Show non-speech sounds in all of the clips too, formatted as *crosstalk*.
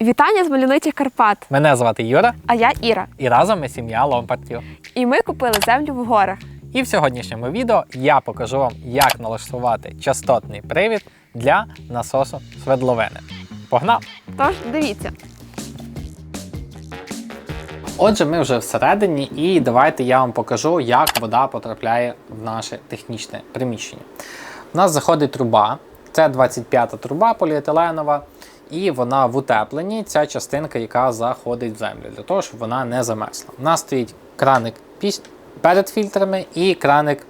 Вітання з мальовничих Карпат. Мене звати Юра, А я Іра. і разом ми сім'я Ломпартів. І ми купили землю в горах. І в сьогоднішньому відео я покажу вам, як налаштувати частотний привід для насосу свердловини. Погнав! Тож дивіться. Отже, ми вже всередині, і давайте я вам покажу, як вода потрапляє в наше технічне приміщення. У нас заходить труба, це 25-та труба поліетиленова, і вона в утепленні, ця частинка, яка заходить в землю, для того, щоб вона не замерзла. У нас стоїть краник перед фільтрами і краник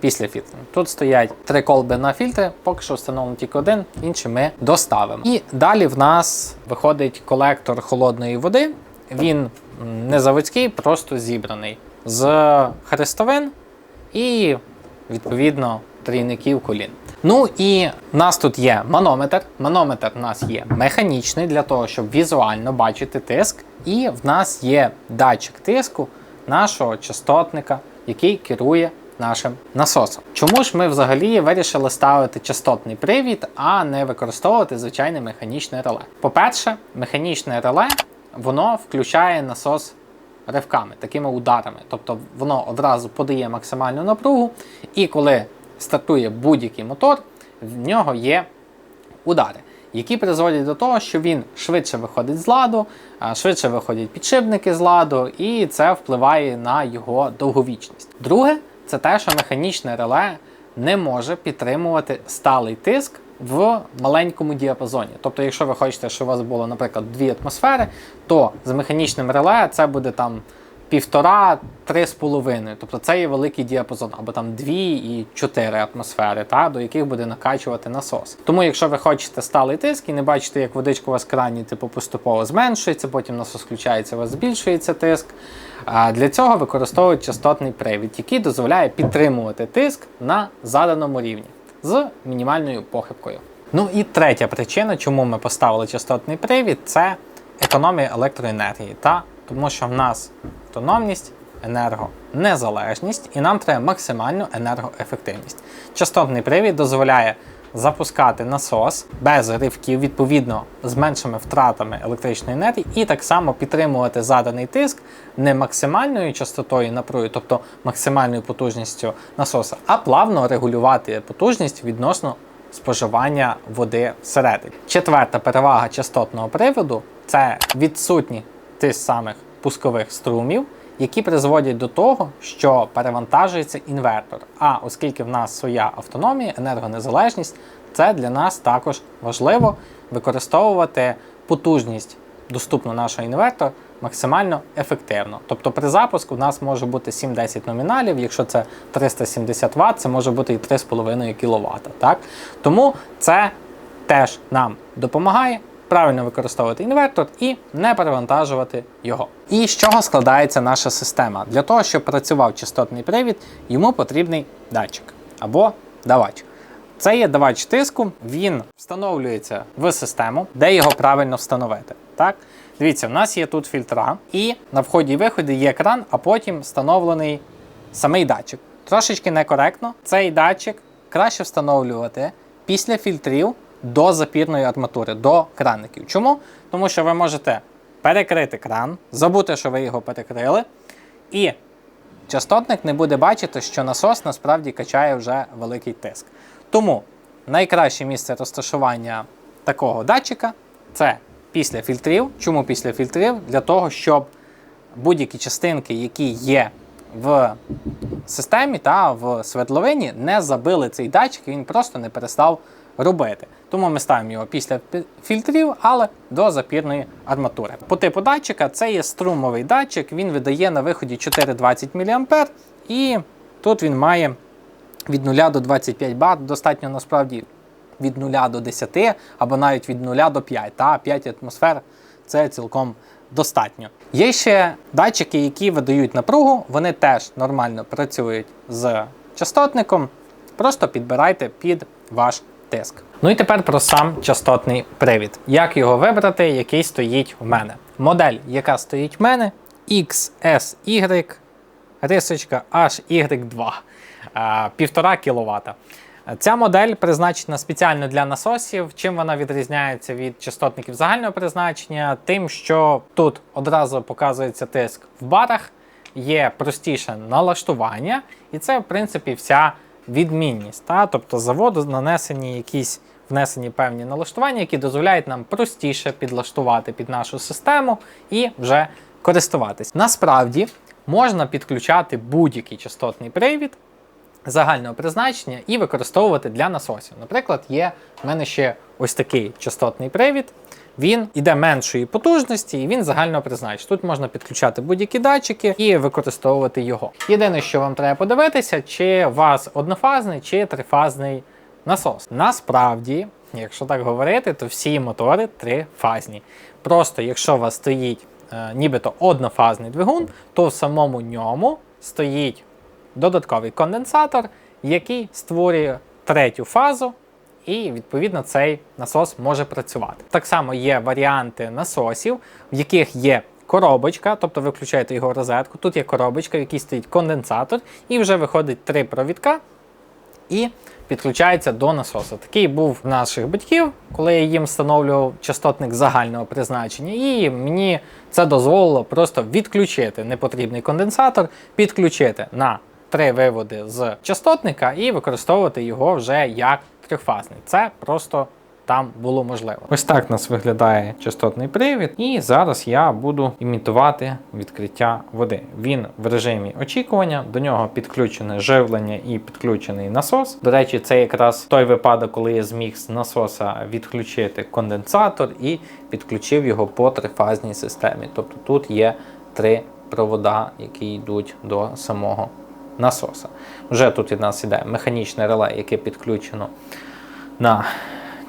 після фільтрів. Тут стоять три колби на фільтри, поки що встановлено тільки один, інший ми доставимо. І далі в нас виходить колектор холодної води. Він не заводський, просто зібраний з хрестовин і відповідно трійників колін. Ну і в нас тут є манометр. Манометр у нас є механічний для того, щоб візуально бачити тиск. І в нас є датчик тиску нашого частотника, який керує нашим насосом. Чому ж ми взагалі вирішили ставити частотний привід, а не використовувати звичайне механічне реле? По-перше, механічне реле воно включає насос ривками, такими ударами. Тобто воно одразу подає максимальну напругу, і коли стартує будь-який мотор, в нього є удари, які призводять до того, що він швидше виходить з ладу, швидше виходять підшипники з ладу, і це впливає на його довговічність. Друге, це те, що механічне реле не може підтримувати сталий тиск в маленькому діапазоні. Тобто, якщо ви хочете, щоб у вас було, наприклад, дві атмосфери, то з механічним реле це буде там півтора-три з половиною. Тобто це є великий діапазон, або там дві і чотири атмосфери, та, до яких буде накачувати насос. Тому, якщо ви хочете сталий тиск і не бачите, як водичка у вас в крані типу, поступово зменшується, потім насос включається, у вас збільшується тиск. Для цього використовують частотний привід, який дозволяє підтримувати тиск на заданому рівні з мінімальною похибкою. Ну і третя причина, чому ми поставили частотний привід, це економія електроенергії. Та тому що в нас автономність, енергонезалежність, і нам треба максимальну енергоефективність. Частотний привід дозволяє запускати насос без ривків, відповідно з меншими втратами електричної енергії, і так само підтримувати заданий тиск не максимальною частотою напруги, тобто максимальною потужністю насоса, а плавно регулювати потужність відносно споживання води всередині. Четверта перевага частотного приводу це відсутні тих самих пускових струмів, які призводять до того, що перевантажується інвертор. А оскільки в нас своя автономія, енергонезалежність, це для нас також важливо використовувати потужність доступну нашого інвертора максимально ефективно. Тобто при запуску в нас може бути 7-10 номіналів, якщо це 370 Вт, це може бути і 3,5 кВт. Так? Тому це теж нам допомагає правильно використовувати інвертор і не перевантажувати його. І з чого складається наша система? Для того, щоб працював частотний привід, йому потрібний датчик або давач. Це є давач тиску, він встановлюється в систему, де його правильно встановити. Так? Дивіться, в нас є тут фільтра, і на вході і виході є кран, а потім встановлений самий датчик. Трошечки некоректно. Цей датчик краще встановлювати після фільтрів до запірної арматури, до краників. Чому? Тому що ви можете перекрити кран, забути, що ви його перекрили, і частотник не буде бачити, що насос насправді качає вже великий тиск. Тому найкраще місце розташування такого датчика це після фільтрів. Чому після фільтрів? Для того, щоб будь-які частинки, які є в системі та в свердловині, не забили цей датчик, і він просто не перестав робити. Тому ми ставимо його після фільтрів, але до запірної арматури. По типу датчика це є струмовий датчик, він видає на виході 420 мА, і тут він має від 0 до 25 Бат, достатньо насправді від 0 до 10 або навіть від 0 до 5. Та 5 атмосфер це цілком достатньо. Є ще датчики, які видають напругу, вони теж нормально працюють з частотником. Просто підбирайте під ваш тиск. Ну і тепер про сам частотний привід. Як його вибрати, який стоїть в мене? Модель, яка стоїть в мене, XSY, рисочка HY2, 1,5 кВт. Ця модель призначена спеціально для насосів. Чим вона відрізняється від частотників загального призначення? Тим, що тут одразу показується тиск в барах, є простіше налаштування, і це, в принципі, вся відмінність. Та? Тобто заводу нанесені якісь внесені певні налаштування, які дозволяють нам простіше підлаштувати під нашу систему і вже користуватись. Насправді можна підключати будь-який частотний привід загального призначення і використовувати для насосів. Наприклад, є в мене ще ось такий частотний привід. Він іде меншої потужності і він загального призначення. Тут можна підключати будь-які датчики і використовувати його. Єдине, що вам треба подивитися, чи у вас однофазний чи трифазний насос. Насправді, якщо так говорити, то всі мотори трифазні. Просто якщо у вас стоїть е, нібито однофазний двигун, то в самому ньому стоїть додатковий конденсатор, який створює третю фазу, і відповідно цей насос може працювати. Так само є варіанти насосів, в яких є коробочка, тобто ви включаєте його розетку. Тут є коробочка, в якій стоїть конденсатор, і вже виходить три провідка і підключається до насосу. Такий був в наших батьків, коли я їм встановлював частотник загального призначення, і мені це дозволило просто відключити непотрібний конденсатор, підключити на три виводи з частотника і використовувати його вже як трьохфазний. Це просто там було можливо. Ось так у нас виглядає частотний привід, і зараз я буду імітувати відкриття води. Він в режимі очікування, до нього підключене живлення і підключений насос. До речі, це якраз той випадок, коли я зміг з насоса відключити конденсатор і підключив його по трифазній системі. Тобто тут є три провода, які йдуть до самого насоса. Вже тут у нас іде механічне реле, яке підключено на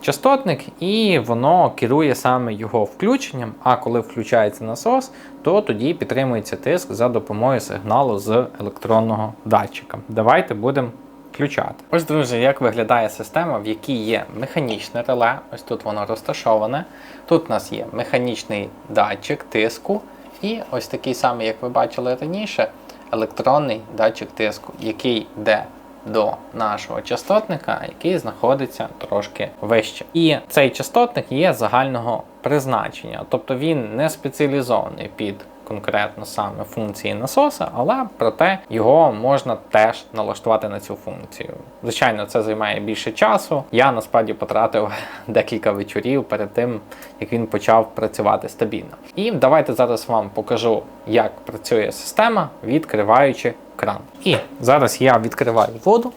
частотник, і воно керує саме його включенням. А коли включається насос, то тоді підтримується тиск за допомогою сигналу з електронного датчика. Давайте будемо включати. Ось, друзі, як виглядає система, в якій є механічне реле. Ось тут воно розташоване. Тут у нас є механічний датчик тиску, і ось такий самий, як ви бачили раніше, електронний датчик тиску, який йде до нашого частотника, який знаходиться трошки вище. І цей частотник є загального призначення, тобто він не спеціалізований під конкретно саме функції насоса, але проте його можна теж налаштувати на цю функцію. Звичайно, це займає більше часу. Я насправді потратив *laughs* декілька вечорів перед тим, як він почав працювати стабільно. І давайте зараз вам покажу, як працює система, відкриваючи кран. І зараз я відкриваю воду.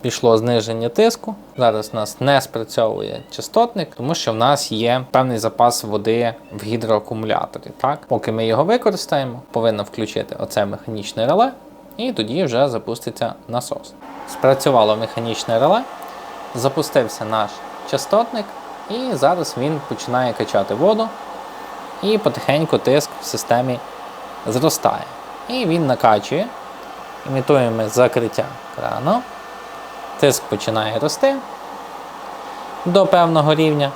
Пішло зниження тиску. Зараз у нас не спрацьовує частотник, тому що в нас є певний запас води в гідроакумуляторі. Так? Поки ми його використаємо, повинно включити оце механічне реле, і тоді вже запуститься насос. Спрацювало механічне реле, запустився наш частотник, і зараз він починає качати воду, і потихеньку тиск в системі зростає. І він накачує. Імітуємо закриття крану. Тиск починає рости до певного рівня.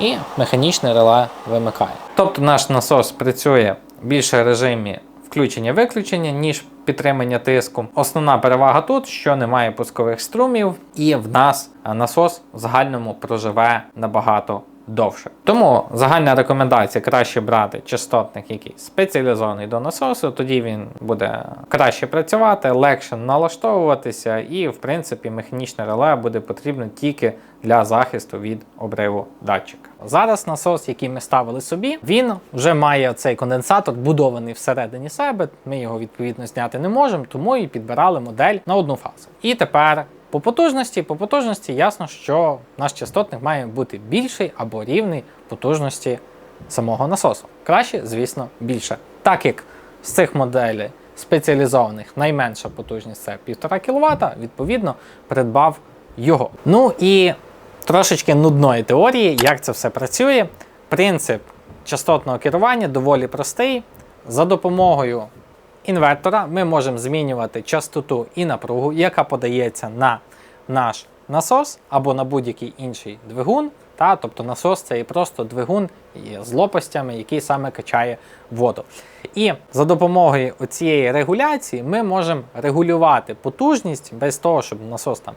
І механічне реле вимикає. Тобто наш насос працює більше в режимі включення-виключення, ніж підтримання тиску. Основна перевага тут, що немає пускових струмів, і в нас насос в загальному проживе набагато довше. Тому загальна рекомендація краще брати частотник, який спеціалізований до насосу, тоді він буде краще працювати, легше налаштовуватися, і, в принципі, механічне реле буде потрібно тільки для захисту від обриву датчика. Зараз насос, який ми ставили собі, він вже має цей конденсатор будований всередині себе. Ми його відповідно зняти не можемо, тому і підбирали модель на одну фазу. І тепер. По потужності, по потужності ясно, що наш частотник має бути більший або рівний потужності самого насосу. Краще, звісно, більше. Так як з цих моделей спеціалізованих найменша потужність це 1,5 кВт, відповідно, придбав його. Ну і трошечки нудної теорії, як це все працює. Принцип частотного керування доволі простий. За допомогою інвертора ми можемо змінювати частоту і напругу, яка подається на наш насос або на будь-який інший двигун Та? Тобто насос це і просто двигун з лопастями, який саме качає воду. І за допомогою цієї регуляції ми можемо регулювати потужність без того, щоб насос там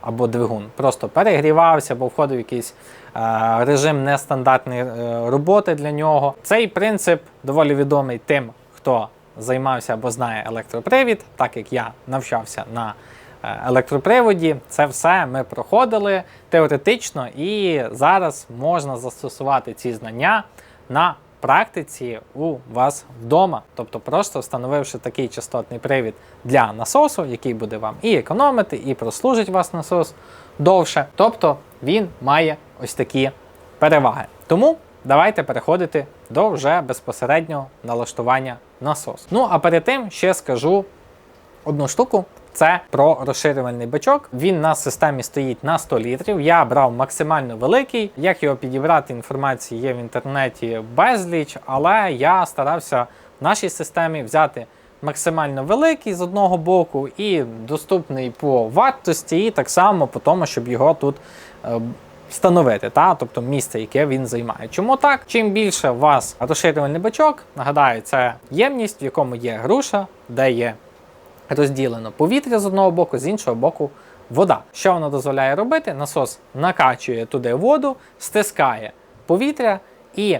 або двигун просто перегрівався, або входив якийсь е, режим нестандартної е, роботи для нього. Цей принцип доволі відомий тим, хто займався або знає електропривід, так як я навчався на е, електроприводі. Це все ми проходили теоретично, і зараз можна застосувати ці знання на практиці у вас вдома. Тобто, просто встановивши такий частотний привід для насосу, який буде вам і економити, і прослужить вас насос довше. Тобто він має ось такі переваги. Тому давайте переходити до вже безпосереднього налаштування насосу. Ну а перед тим ще скажу одну штуку. Це про розширювальний бачок. Він на системі стоїть на 100 літрів. Я брав максимально великий. Як його підібрати, інформації є в інтернеті безліч, але я старався в нашій системі взяти максимально великий з одного боку і доступний по вартості, і так само по тому, щоб його тут е, встановити, та? тобто місце, яке він займає. Чому так? Чим більше у вас розширювальний бачок, нагадаю, це ємність, в якому є груша, де є розділено повітря з одного боку, з іншого боку вода. Що воно дозволяє робити? Насос накачує туди воду, стискає повітря і.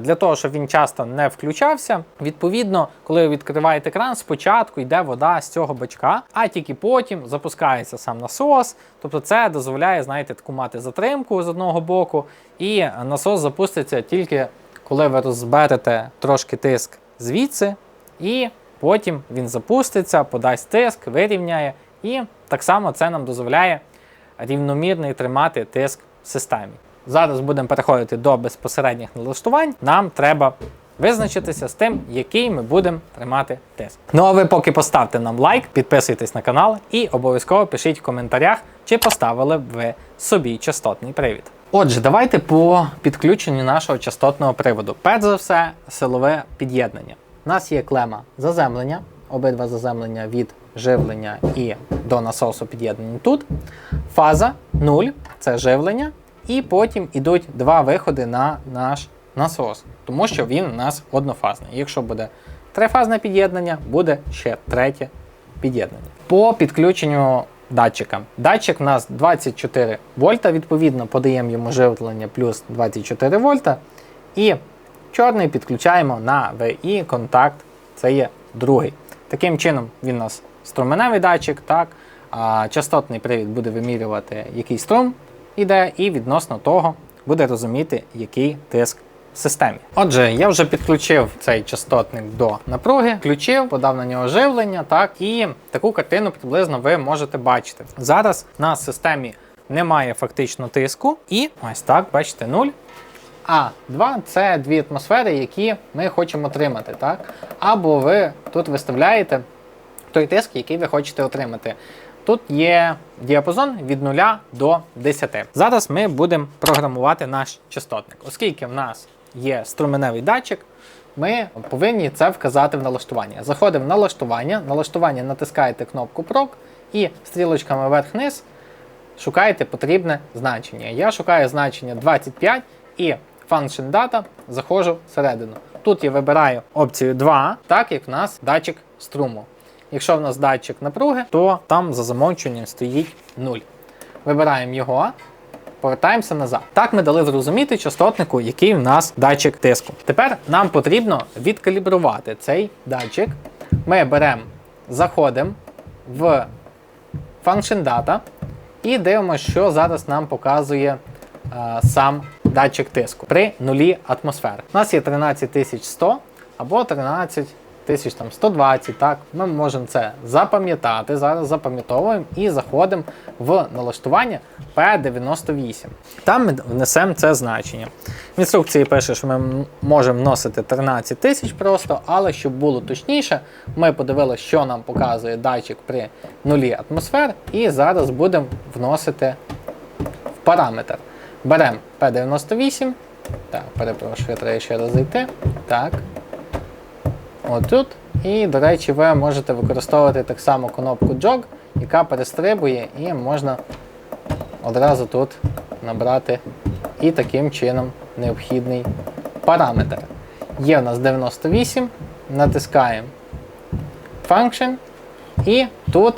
Для того, щоб він часто не включався, відповідно, коли ви відкриваєте кран, спочатку йде вода з цього бачка, а тільки потім запускається сам насос. Тобто це дозволяє, знаєте, таку мати затримку з одного боку, і насос запуститься тільки коли ви розберете трошки тиск звідси, і Потім він запуститься, подасть тиск, вирівняє, і так само це нам дозволяє рівномірний тримати тиск в системі. Зараз будемо переходити до безпосередніх налаштувань. Нам треба визначитися з тим, який ми будемо тримати тиск. Ну а ви поки поставте нам лайк, підписуйтесь на канал і обов'язково пишіть в коментарях, чи поставили б ви собі частотний привід. Отже, давайте по підключенню нашого частотного приводу. Перш за все, силове під'єднання. У нас є клема заземлення, обидва заземлення від живлення і до насосу під'єднані тут. Фаза 0 це живлення, і потім йдуть два виходи на наш насос, тому що він у нас однофазний. Якщо буде трифазне під'єднання, буде ще третє під'єднання. По підключенню датчика. Датчик у нас 24 вольта, відповідно, подаємо йому живлення плюс 24 вольта. І чорний підключаємо на VI контакт, це є другий. Таким чином, він у нас струменевий датчик, так, а частотний привід буде вимірювати, який струм іде, і відносно того буде розуміти, який тиск в системі. Отже, я вже підключив цей частотник до напруги, включив, подав на нього живлення, так, і таку картину приблизно ви можете бачити. Зараз на системі немає фактично тиску, і ось так, бачите, 0. А 2 це дві атмосфери, які ми хочемо отримати. так? Або ви тут виставляєте той тиск, який ви хочете отримати. Тут є діапазон від 0 до 10. Зараз ми будемо програмувати наш частотник. Оскільки в нас є струменевий датчик, ми повинні це вказати в налаштування. Заходимо в налаштування, налаштування натискаєте кнопку PROC і стрілочками вверх-вниз шукаєте потрібне значення. Я шукаю значення 25 і Function Data заходжу всередину. Тут я вибираю опцію 2, так як в нас датчик струму. Якщо в нас датчик напруги, то там за замовчуванням стоїть 0. Вибираємо його, повертаємося назад. Так ми дали зрозуміти частотнику, який в нас датчик тиску. Тепер нам потрібно відкалібрувати цей датчик. Ми беремо, заходимо в Function Data і дивимося, що зараз нам показує е, сам датчик тиску при нулі атмосфери. У нас є 13100 або 13120. Так, ми можемо це запам'ятати. Зараз запам'ятовуємо і заходимо в налаштування P98. Там ми внесемо це значення. В інструкції пише, що ми можемо вносити 13 тисяч просто, але щоб було точніше, ми подивилися, що нам показує датчик при нулі атмосфер, і зараз будемо вносити в параметр. Беремо P98. Так, перепрошую, треба ще раз зайти. Так. Отут. І, до речі, ви можете використовувати так само кнопку Jog, яка перестрибує, і можна одразу тут набрати і таким чином необхідний параметр. Є в нас 98, натискаємо Function і тут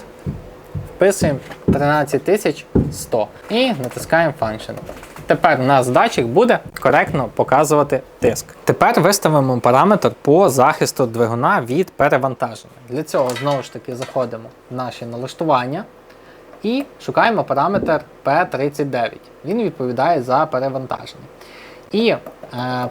вписуємо 13100 і натискаємо Function. Тепер у нас буде коректно показувати тиск. Тепер виставимо параметр по захисту двигуна від перевантаження. Для цього знову ж таки заходимо в наші налаштування і шукаємо параметр P39. Він відповідає за перевантаження. І е,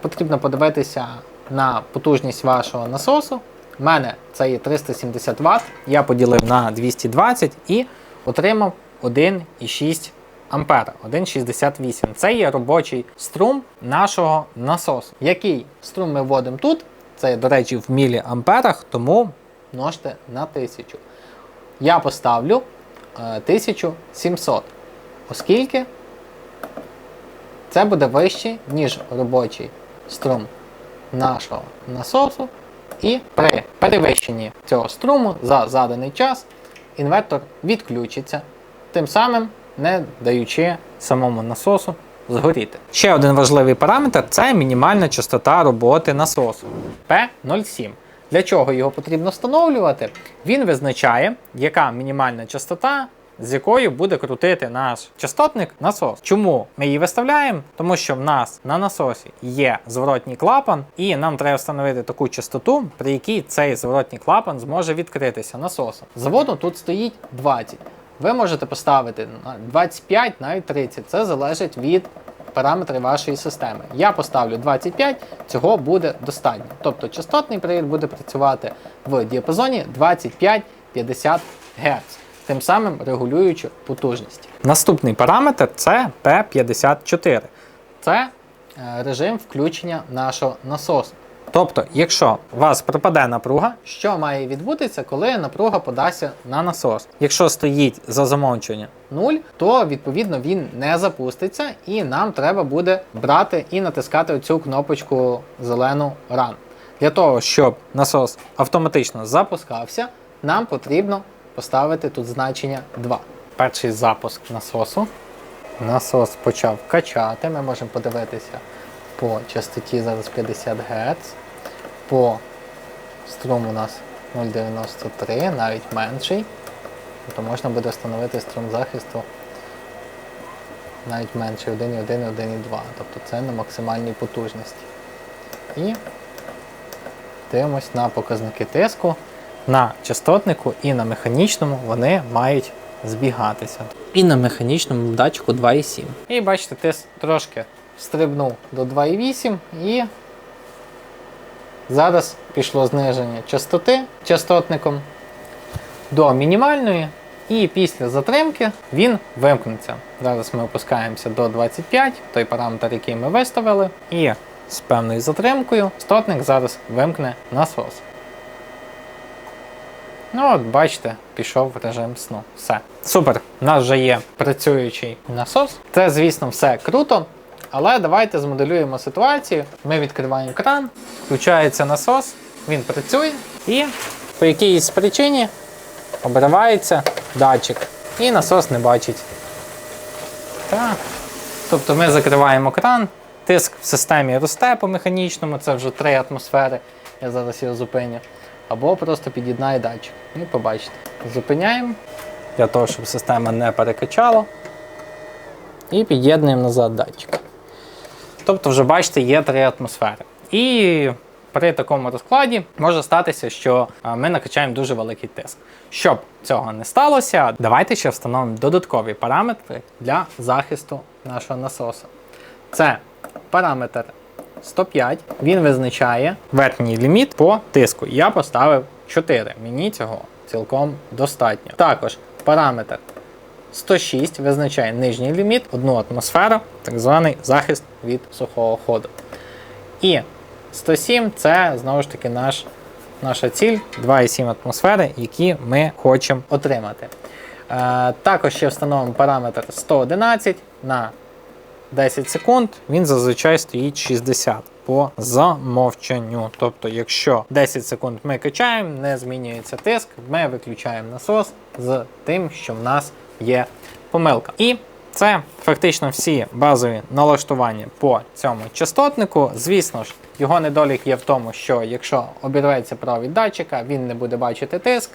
потрібно подивитися на потужність вашого насосу. У мене це є 370 Вт. Я поділив на 220 і отримав 1,6 ампера, 1,68. Це є робочий струм нашого насосу. Який струм ми вводимо тут? Це, до речі, в міліамперах, тому множте на 1000. Я поставлю е, 1700, оскільки це буде вищий, ніж робочий струм нашого насосу. І при перевищенні цього струму за заданий час інвертор відключиться, тим самим не даючи самому насосу згоріти. Ще один важливий параметр це мінімальна частота роботи насосу P07. Для чого його потрібно встановлювати? Він визначає, яка мінімальна частота, з якою буде крутити наш частотник насос. Чому ми її виставляємо? Тому що в нас на насосі є зворотній клапан, і нам треба встановити таку частоту, при якій цей зворотній клапан зможе відкритися насосом. Заводу тут стоїть 20. Ви можете поставити на 25, навіть 30. Це залежить від параметрів вашої системи. Я поставлю 25, цього буде достатньо. Тобто частотний привід буде працювати в діапазоні 25-50 Гц, тим самим регулюючи потужність. Наступний параметр це P54. Це е, режим включення нашого насосу. Тобто, якщо у вас пропаде напруга, що має відбутися, коли напруга подасться на насос? Якщо стоїть за замовчування 0, то відповідно він не запуститься, і нам треба буде брати і натискати оцю кнопочку зелену Run. Для того, щоб насос автоматично запускався, нам потрібно поставити тут значення 2. Перший запуск насосу. Насос почав качати. Ми можемо подивитися по частоті зараз 50 Гц. По струму у нас 0,93, навіть менший. Тобто можна буде встановити струм захисту навіть менший 1,1 1,2. Тобто це на максимальній потужності. І дивимось на показники тиску. На частотнику і на механічному вони мають збігатися. І на механічному датчику 2,7. І бачите, тиск трошки стрибнув до 2,8 і зараз пішло зниження частоти частотником до мінімальної. І після затримки він вимкнеться. Зараз ми опускаємося до 25, той параметр, який ми виставили, і з певною затримкою частотник зараз вимкне насос. Ну от, бачите, пішов режим сну. Все. Супер. У нас вже є працюючий насос. Це, звісно, все круто. Але давайте змоделюємо ситуацію. Ми відкриваємо кран, включається насос, він працює і по якійсь причині обривається датчик. І насос не бачить. Так. Тобто ми закриваємо кран, тиск в системі росте по механічному, це вже 3 атмосфери. Я зараз його зупиню. Або просто під'єднає датчик. І побачите. Зупиняємо для того, щоб система не перекачала. І під'єднуємо назад датчик. Тобто, вже бачите, є 3 атмосфери. І при такому розкладі може статися, що ми накачаємо дуже великий тиск. Щоб цього не сталося, давайте ще встановимо додаткові параметри для захисту нашого насосу. Це параметр 105. Він визначає верхній ліміт по тиску. Я поставив 4. Мені цього цілком достатньо. Також параметр 106 визначає нижній ліміт, 1 атмосферу, так званий захист від сухого ходу. І 107 це знову ж таки наш, наша ціль 2,7 атмосфери, які ми хочемо отримати. Е, також ще встановимо параметр 111 на 10 секунд, він зазвичай стоїть 60 по замовчанню. Тобто, якщо 10 секунд ми качаємо, не змінюється тиск, ми виключаємо насос з тим, що в нас є помилка. І це фактично всі базові налаштування по цьому частотнику. Звісно ж, його недолік є в тому, що якщо обірветься провід датчика, він не буде бачити тиск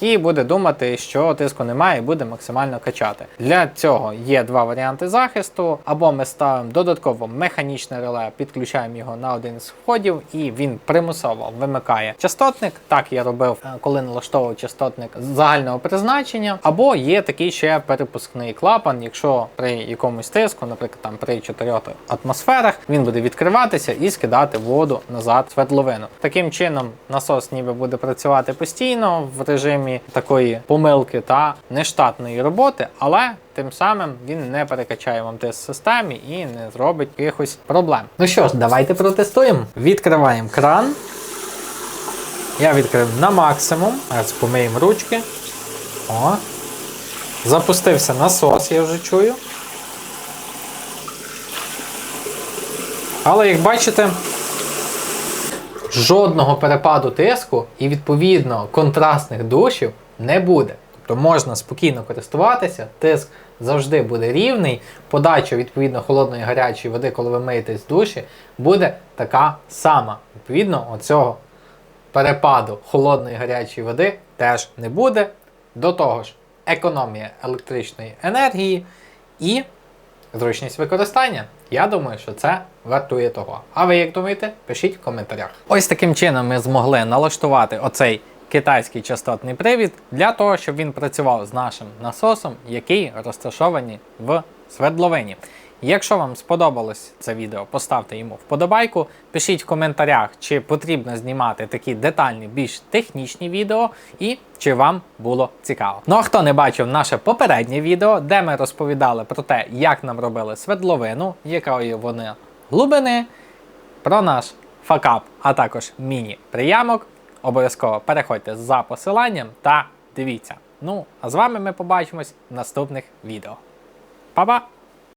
і буде думати, що тиску немає, і буде максимально качати. Для цього є два варіанти захисту: або ми ставимо додатково механічне реле, підключаємо його на один з входів, і він примусово вимикає частотник. Так я робив, е, коли налаштовував частотник загального призначення. Або є такий ще перепускний клапан, якщо при якомусь тиску, наприклад, там при 4 атмосферах, він буде відкриватися і скидати воду назад в свердловину. Таким чином насос ніби буде працювати постійно в режимі такої помилки та нештатної роботи, але тим самим він не перекачає вам тиск в системі і не зробить якихось проблем. Ну що ж, давайте протестуємо. Відкриваємо кран. Я відкрив на максимум. Зараз помиємо ручки. О. Запустився насос, я вже чую. Але як бачите, жодного перепаду тиску і відповідно контрастних душів не буде. Тобто можна спокійно користуватися, тиск завжди буде рівний. Подача відповідно холодної гарячої води, коли ви миєтесь з душі, буде така сама. Відповідно, оцього перепаду холодної гарячої води теж не буде. До того ж, економія електричної енергії і зручність використання. Я думаю, що це вартує того. А ви як думаєте? Пишіть в коментарях. Ось таким чином ми змогли налаштувати оцей китайський частотний привід для того, щоб він працював з нашим насосом, який розташований в свердловині. Якщо вам сподобалось це відео, поставте йому вподобайку. Пишіть в коментарях, чи потрібно знімати такі детальні, більш технічні відео, і чи вам було цікаво. Ну а хто не бачив наше попереднє відео, де ми розповідали про те, як нам робили свердловину, якої вони глибини, про наш факап, а також міні-приямок, обов'язково переходьте за посиланням та дивіться. Ну, а з вами ми побачимось в наступних відео. Па-па!